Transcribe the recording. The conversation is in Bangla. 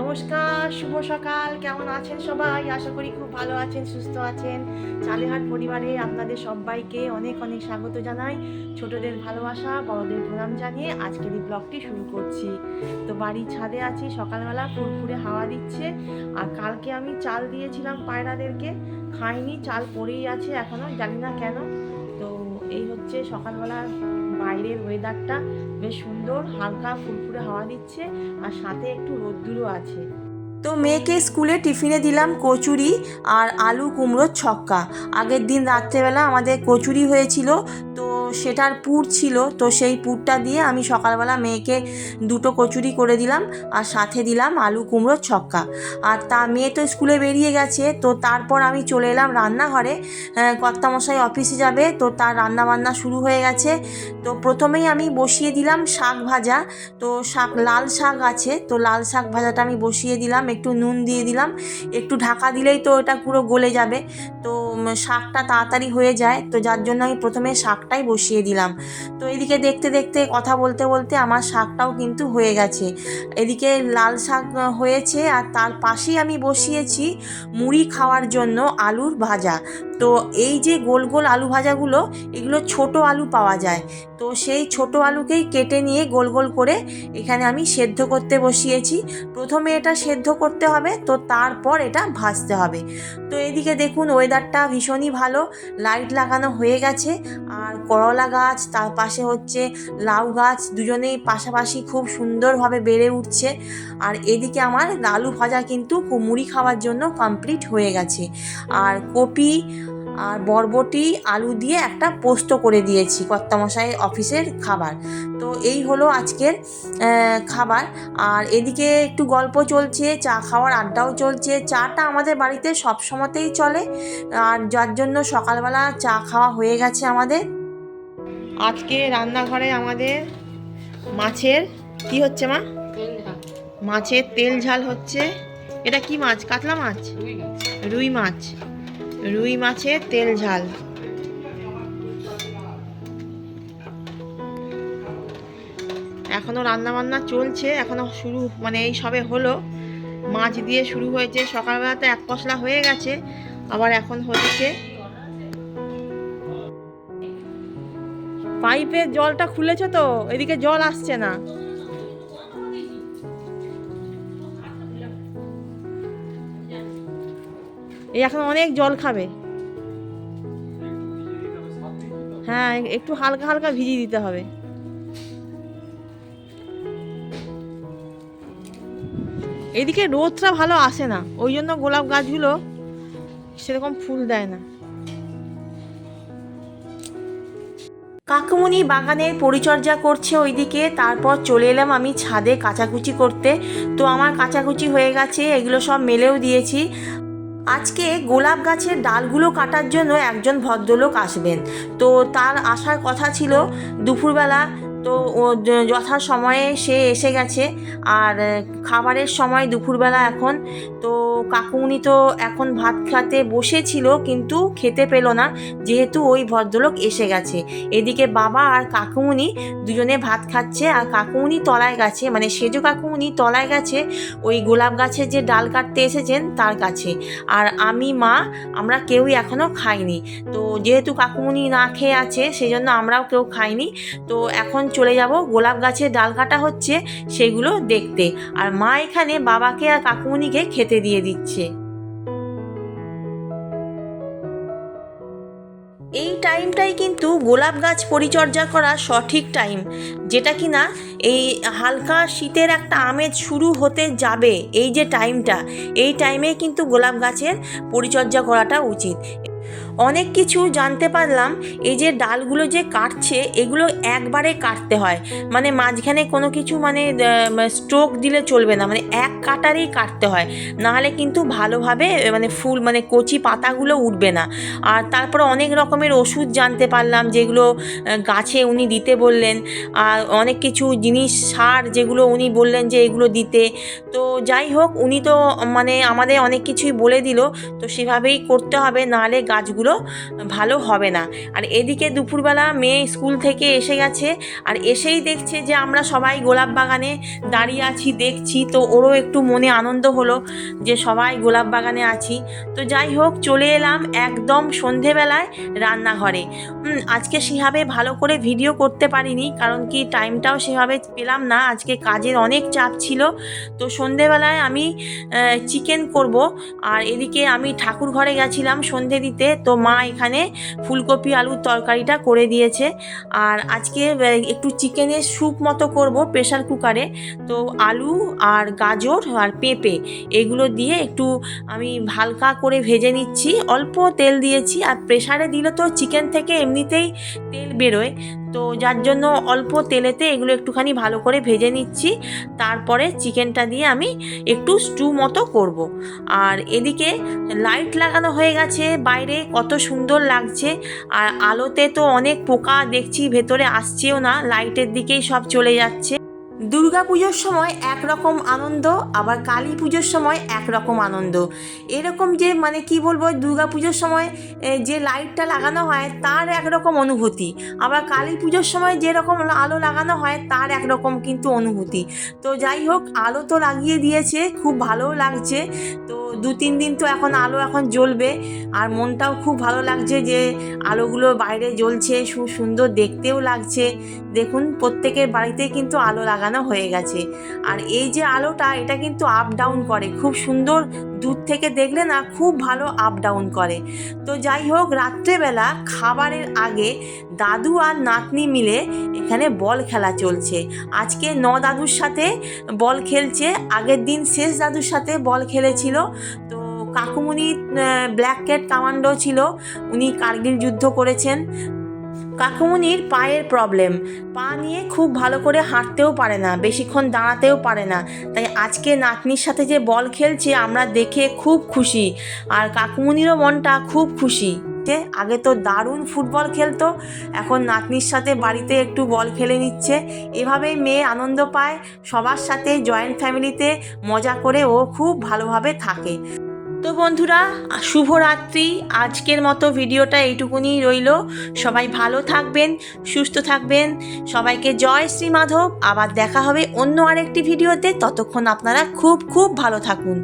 নমস্কার, শুভ সকাল। কেমন আছেন সবাই? আশা করি খুব ভালো আছেন, সুস্থ আছেন। চালেহাট পরিবারে আপনাদের সবাইকে অনেক অনেক স্বাগত জানাই। ছোটদের ভালোবাসা, বড়দের প্রণাম জানিয়ে আজকের এই ব্লগটি শুরু করছি। তো বাড়ির ছাদে আছি, সকালবেলা ফুরফুরে হাওয়া দিচ্ছে। আর কালকে আমি চাল দিয়েছিলাম পায়রাদেরকে। খাইনি, চাল পড়েই আছে এখনও, জানি না কেন। তো এই হচ্ছে সকালবেলার বাইরের ওয়েদারটা বেশ সুন্দর হালকা ফুরফুরে হাওয়া দিচ্ছে আর সাথে একটু রোদ্দুরও আছে। তো মেয়েকে স্কুলে টিফিনে দিলাম কচুরি আর আলু কুমড়োর ছক্কা। আগের দিন রাত্রেবেলা আমাদের কচুরি হয়েছিল, তো সেটার পুর ছিল, তো সেই পুরটা দিয়ে আমি সকালবেলা মেয়েকে দুটো কচুরি করে দিলাম আর সাথে দিলাম আলু কুমড়োর ছক্কা। আর তা মেয়ে তো স্কুলে বেরিয়ে গেছে, তো তারপর আমি চলে এলাম রান্নাঘরে। কর্তামশাই অফিসে যাবে, তো তার রান্না বান্না শুরু হয়ে গেছে। তো প্রথমেই আমি বসিয়ে দিলাম শাক ভাজা, তো শাক লাল শাক আছে, তো লাল শাক ভাজাটা আমি বসিয়ে দিলাম একটু নুন দিয়ে দিলাম। একটু ঢাকা দিলেই তো ওটা পুরো গলে যাবে। তো শাকটা তাড়াতাড়ি হয়ে যায়। তো যার জন্য আমি প্রথমে শাকটাই বসিয়ে দিলাম। তো এদিকে দেখতে দেখতে, কথা বলতে বলতে আমার শাকটাও কিন্তু হয়ে গেছে। এদিকে লাল শাক হয়েছে আর তার পাশেই আমি বসিয়েছি মুড়ি খাওয়ার জন্য আলুর ভাজা। তো এই যে গোল গোল আলু ভাজাগুলো, এগুলো ছোট আলু পাওয়া যায়। তো সেই ছোট আলুকেই কেটে নিয়ে গোল গোল করে এখানে আমি সেদ্ধ করতে বসিয়েছি। প্রথমে এটা সেদ্ধ করতে হবে, তো তারপর এটা ভাজতে হবে। তো এদিকে দেখুন ওয়েদারটা ভীষণই ভালো লাইট লাগানো হয়ে গেছে, আর করলা গাছ, তার পাশে হচ্ছে লাউ গাছ, দুজনেই পাশাপাশি খুব সুন্দরভাবে বেড়ে উঠছে। আর এদিকে আমার আলু ভাজা কিন্তু মুড়ি খাওয়ার জন্য কমপ্লিট হয়ে গেছে। আর কপি আর বরবটি আলু দিয়ে একটা পোস্ত করে দিয়েছি কর্তামশাই অফিসের খাবার। তো এই হলো আজকের খাবার। আর এদিকে একটু গল্প চলছে চা খাওয়ার আড্ডাও চলছে। চাটা আমাদের বাড়িতে সব সময়তেই চলে। আর যার জন্য সকালবেলা চা খাওয়া হয়ে গেছে আমাদের। আজকে রান্নাঘরে আমাদের মাছের কি হচ্ছে মা? মাছের তেল ঝাল হচ্ছে। এটা কি মাছ? কাতলা মাছ। রুই মাছ। রুই মাছের তেল ঝাল। এখনও রান্না বান্না চলছে, এখনও শুরু মানে এই সবে হলো। মাছ দিয়ে শুরু হয়েছে সকালবেলাতে এক পশলা হয়ে গেছে, আবার এখন হচ্ছে পাইপের জলটা খুলেছে তো, এদিকে জল আসছে না। এখন অনেক জল খাবে। হ্যাঁ একটু হালকা হালকা ভিজিয়ে দিতে হবে। এদিকে রোদটা ভালো আসে না, ওই জন্য গোলাপ গাছগুলো সেরকম ফুল দেয় না। কাকুমনি বাগানের পরিচর্যা করছে ওইদিকে, তারপর চলে এলাম আমি ছাদে কাচাকুচি করতে। তো আমার কাচাকুচি হয়ে গেছে, এগুলো সব মেলেও দিয়েছি। আজকে গোলাপ গাছের ডালগুলো কাটার জন্য একজন ভদ্রলোক আসবেন। তো তার আসার কথা ছিল, দুপুরবেলা তো যথা সময়ে সে এসে গেছে। আর খাবারের সময় দুপুরবেলা এখন। তো কাকুমনি তো এখন ভাত খেতে বসেছিল, কিন্তু খেতে পেল না। যেহেতু ওই ভদ্রলোক এসে গেছে। এদিকে বাবা আর কাকুমনি দুজনে ভাত খাচ্ছে। আর কাকুমনি তলায় গেছে মানে সেজো কাকুমনি তলায় গেছে। ওই গোলাপ গাছের যে ডাল কাটতে এসেছেন, তার কাছে। আর আমি, মা, আমরা কেউই এখনও খাইনি। তো যেহেতু কাকুমনি না খেয়ে আছে সেই জন্য আমরাও কেউ খাইনি। তো এখন চলে যাব। গোলাপ গাছের ডাল কাটা হচ্ছে সেগুলো দেখতে। আর মা এখানে বাবাকে আর কাকুমনিকে খেতে দিয়ে দিচ্ছে। এই টাইমটাই কিন্তু গোলাপ গাছ পরিচর্যা করা সঠিক টাইম, যেটা কি না এই হালকা শীতের একটা আমেজ শুরু হতে যাবে। এই যে টাইমটা, এই টাইমে কিন্তু গোলাপ গাছের পরিচর্যা করাটা উচিত। অনেক কিছু জানতে পারলাম, এই যে ডালগুলো যে কাটছে, এগুলো একবারে কাটতে হয়। মানে মাঝখানে কোনো কিছু মানে স্ট্রোক দিলে চলবে না মানে এক কাটারেই কাটতে হয়। নাহলে কিন্তু ভালোভাবে মানে ফুল মানে কচি পাতাগুলো উঠবে না। আর তারপরে অনেক রকমের ওষুধ জানতে পারলাম, যেগুলো গাছে উনি দিতে বললেন। আর অনেক কিছু জিনিস, সার যেগুলো উনি বললেন যে এগুলো দিতে। তো যাই হোক, উনি তো মানে আমাদের অনেক কিছুই বলে দিল। তো সেভাবেই করতে হবে, নাহলে গাছগুলো এগুলো ভালো হবে না। আর এদিকে দুপুরবেলা মেয়ে স্কুল থেকে এসে গেছে আর এসেই দেখছে যে আমরা সবাই গোলাপ বাগানে দাঁড়িয়ে আছি, দেখছি। তো ওরও একটু মনে আনন্দ হলো যে সবাই গোলাপ বাগানে আছি। তো যাই হোক, চলে এলাম একদম সন্ধেবেলায় রান্নাঘরে। আজকে সেভাবে ভালো করে ভিডিও করতে পারিনি, কারণ কি টাইমটাও সেভাবে পেলাম না। আজকে কাজের অনেক চাপ ছিল। তো সন্ধেবেলায় আমি চিকেন করব। আর এদিকে আমি ঠাকুর ঘরে গেছিলাম সন্ধে দিতে। তো মা এখানে ফুলকপি, আলুর তরকারিটা করে দিয়েছে। আর আজকে একটু চিকেনের স্যুপ মতো করব প্রেশার কুকারে। তো আলু আর গাজর আর পেঁপে, এগুলো দিয়ে একটু আমি হালকা করে ভেজে নিচ্ছি। অল্প তেল দিয়েছি আর প্রেশারে দিলে তো চিকেন থেকে এমনিতেই তেল বেরোয়। তো যার জন্য অল্প তেলেতে এগুলো একটুখানি ভালো করে ভেজে নিচ্ছি। তারপরে চিকেনটা দিয়ে আমি একটু স্টু মতো করব। আর এদিকে লাইট লাগানো হয়ে গেছে বাইরে, কত সুন্দর লাগছে। আর আলোতে তো অনেক পোকা দেখছি, ভেতরে আসছেও না লাইটের দিকেই সব চলে যাচ্ছে। পুজোর সময় একরকম আনন্দ, আবার কালী পুজোর সময় একরকম আনন্দ। এরকম যে মানে কি বলব দুর্গা পুজোর সময় যে লাইটটা লাগানো হয় তার একরকম অনুভূতি। আবার কালী পুজোর সময় যেরকম আলো লাগানো হয় তার একরকম কিন্তু অনুভূতি। তো যাই হোক, আলো তো লাগিয়ে দিয়েছে, খুব ভালোও লাগছে। তো দু তিন দিন তো এখন আলো এখন জ্বলবে, আর মনটাও খুব ভালো লাগছে যে আলোগুলো বাইরে জ্বলছে সুন্দর দেখতেও লাগছে। দেখুন, প্রত্যেকের বাড়িতে কিন্তু আলো লাগানো হয়ে গেছে। আর এই যে আলোটা, এটা কিন্তু আপ ডাউন করে। খুব সুন্দর দূর থেকে দেখলে না, খুব ভালো আপ ডাউন করে। তো যাই হোক, রাত্রেবেলা খাবারের আগে দাদু আর নাতনি মিলে এখানে বল খেলা চলছে। আজকে ন দাদুর সাথে বল খেলছে, আগের দিন শেষ দাদুর সাথে বল খেলেছিল। তো কাকুমুনি ব্ল্যাক ক্যাট কামান্ডো ছিল। উনি কার্গিল যুদ্ধ করেছেন। কাকুমুনির পায়ের প্রবলেম পা নিয়ে খুব ভালো করে হাঁটতেও পারে না, বেশিক্ষণ দাঁড়াতেও পারে না। তাই আজকে নাতনির সাথে যে বল খেলছে, আমরা দেখে খুব খুশি। আর কাকুমুনিরও মনটা খুব খুশি। আগে তো দারুণ ফুটবল খেলতো, এখন নাতনির সাথে বাড়িতে একটু বল খেলে নিচ্ছে। এভাবেই মেয়ে আনন্দ পায়, সবার সাথে জয়েন্ট ফ্যামিলিতে মজা করে ও খুব ভালোভাবে থাকে। তো বন্ধুরা, শুভরাত্রি। আজকের মতো ভিডিওটা এইটুকুনি রইল। সবাই ভালো থাকবেন, সুস্থ থাকবেন। সবাইকে জয় শ্রী মাধব। আবার দেখা হবে অন্য আরেকটি ভিডিওতে। ততক্ষণ আপনারা খুব খুব ভালো থাকুন।